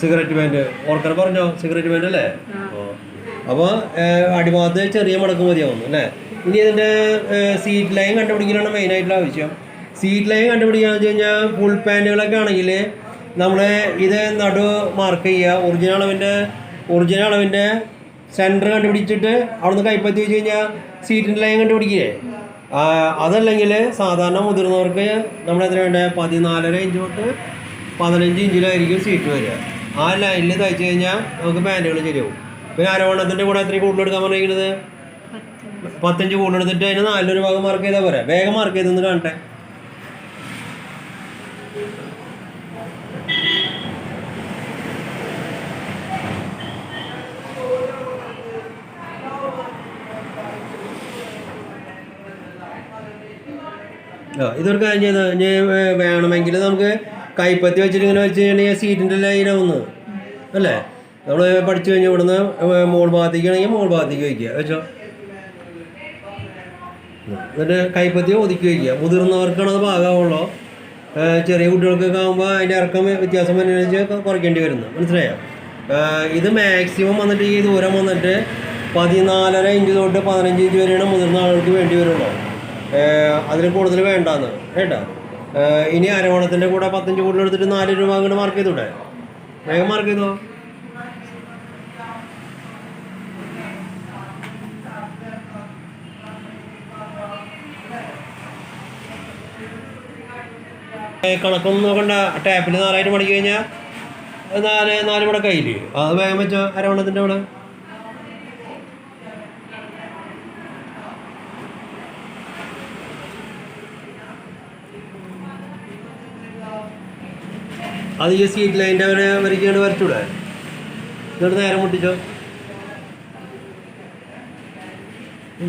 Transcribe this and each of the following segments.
Cigarette pant. ഓർക്കർ പറഞ്ഞോ? Cigarette pant അല്ലേ. അപ്പോൾ അടിഭാഗത്ത് ചെറിയ മടക്ക് മതിയാവുന്നു അല്ലേ? ഇനി ഇതിന്റെ സീറ്റ് ലൈൻ കണ്ടുപിടിക്കലാണ് മെയിനായിട്ടുള്ള ആവശ്യം. സീറ്റ് ലൈൻ കണ്ടുപിടിക്കാന്ന് വെച്ച് കഴിഞ്ഞാൽ ഫുൾ പാന്റുകളൊക്കെ ആണെങ്കിൽ നമ്മൾ ഇത് നടു മാർക്ക് ചെയ്യുക. ഒറിജിനൽ അളവിന്റെ ഒറിജിനൽ അളവിന്റെ സെന്റർ കണ്ടുപിടിച്ചിട്ട് അവിടുന്ന് കൈപ്പത്തി വെച്ച് കഴിഞ്ഞാൽ സീറ്റിന്റെ ലൈൻ കണ്ടുപിടിക്കില്ലേ? അതല്ലെങ്കിൽ സാധാരണ മുതിർന്നവർക്ക് നമ്മൾ എത്ര വേണ്ടത് പതിനാലര ഇഞ്ച് തൊട്ട് പതിനഞ്ച് ഇഞ്ചിലായിരിക്കും സീറ്റ് വരിക. ആ ലൈനിൽ തയ്ച്ചു കഴിഞ്ഞാൽ നമുക്ക് പാന്റുകൾ ശരിയാവും. പിന്നെ അരവണ്ണത്തിന്റെ കൂടെ എത്ര കൂടുതൽ എടുക്കാൻ പറഞ്ഞിരിക്കുന്നത്? പത്തഞ്ച് കൂടുതൽ എടുത്തിട്ട് അതിന് നാലൊരു ഭാഗം മാർക്ക് ചെയ്താൽ പോരാ. വേഗം മാർക്ക് ചെയ്തെന്ന് കാണട്ടെ. ഇതൊരു കാര്യം ചെയ്ത് വേണമെങ്കിൽ നമുക്ക് കൈപ്പത്തി വെച്ചിട്ട് ഇങ്ങനെ വെച്ച് കഴിഞ്ഞാൽ സീറ്റിന്റെ ലൈനാവുന്ന അല്ലേ? നമ്മൾ പഠിച്ചു കഴിഞ്ഞാൽ ഇവിടുന്ന് മോൾ ഭാഗത്തേക്ക് ആണെങ്കിൽ മോൾ ഭാഗത്തേക്ക് വയ്ക്കുക. വെച്ചോ? എന്നിട്ട് കൈപ്പത്തി ഒതുക്കി വയ്ക്കുക. മുതിർന്നവർക്കാണ് അത് ഭാഗമുള്ളൂ ചെറിയ കുട്ടികൾക്കൊക്കെ ആകുമ്പോൾ അതിന്റെ ഇറക്കം വ്യത്യാസം അനുസരിച്ച് കുറയ്ക്കേണ്ടി വരുന്നു. മനസ്സിലായോ? ഇത് മാക്സിമം വന്നിട്ട് ഈ ദൂരം വന്നിട്ട് പതിനാലര ഇഞ്ച് തൊട്ട് പതിനഞ്ച് ഇഞ്ച് വരെയാണ് മുതിർന്ന ആളുകൾക്ക് വേണ്ടി വരുള്ളൂ. അതിൽ കൂടുതൽ വേണ്ടാന്ന്. കേട്ടോ? ഇനി അരവണത്തിന്റെ കൂടെ പത്തഞ്ച് കൂടുതൽ എടുത്തിട്ട് നാല് രൂപ അങ്ങോട്ട് മാർക്ക് ചെയ്തൂടെ? വേഗം മാർക്ക് ചെയ്തോ? കണക്കൊന്നും നോക്കണ്ട. ടാപ്പിൽ നാലായിട്ട് മണിക്ക് കഴിഞ്ഞാൽ നാല് നാല് കയ്യിൽ അത് വേഗം വെച്ചോ അരവണത്തിന്റെ അവിടെ അത് ഈ സീറ്റ് ലൈന്റെ അവരെ വരയ്ക്കാണ്ട് വരച്ചൂടെ? എന്നിട്ട് നേരം മുട്ടിച്ചോ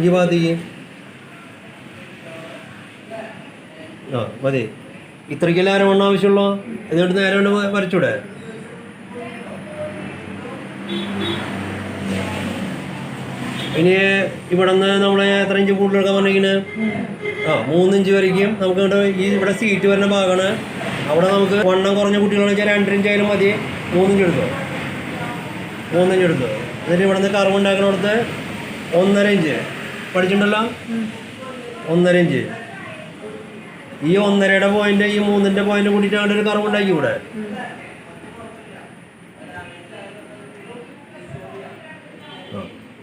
ഈ ഭാഗത്തേക്ക് ആ മതി. ഇത്രയ്ക്കല്ലേ അരവണ്ണം ആവശ്യമുള്ളൂ? എന്നിട്ട് നേരെ കൊണ്ട് വരച്ചൂടെ? ഇനി ഇവിടെ നിന്ന് നമ്മളെ എത്ര ഇഞ്ച് കൂടുതലെടുക്കാൻ പറഞ്ഞിരിക്കുന്നത് ആ മൂന്നിഞ്ച് വരയ്ക്കും. നമുക്ക് ഈ ഇവിടെ സീറ്റ് വരുന്ന ഭാഗമാണ്. അവിടെ നമുക്ക് വണ്ണം കുറഞ്ഞ കുട്ടികളാണെന്ന് വെച്ചാൽ രണ്ടിഞ്ച് ആയാലും മതി. മൂന്നിഞ്ച് എടുത്തോ? മൂന്നിഞ്ച് എടുത്തോ? എന്നിട്ട് ഇവിടെ നിന്ന് കറവ് ഉണ്ടാക്കുന്നിടത്ത് ഒന്നര ഇഞ്ച് പഠിച്ചിട്ടുണ്ടല്ലോ? ഒന്നര ഇഞ്ച് ഈ ഒന്നരയുടെ പോയിന്റ് ഈ മൂന്നിന്റെ പോയിന്റ് കൂട്ടിയിട്ടാണ് ഒരു കറവ് ഉണ്ടാക്കി ഇവിടെ.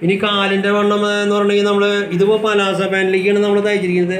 ഇനി കാലിന്റെ വണ്ണം എന്ന് പറഞ്ഞെങ്കിൽ നമ്മൾ ഇതിപ്പോ പലാസ പാനിലേക്കാണ് നമ്മൾ തയ്ച്ചിരിക്കുന്നത്.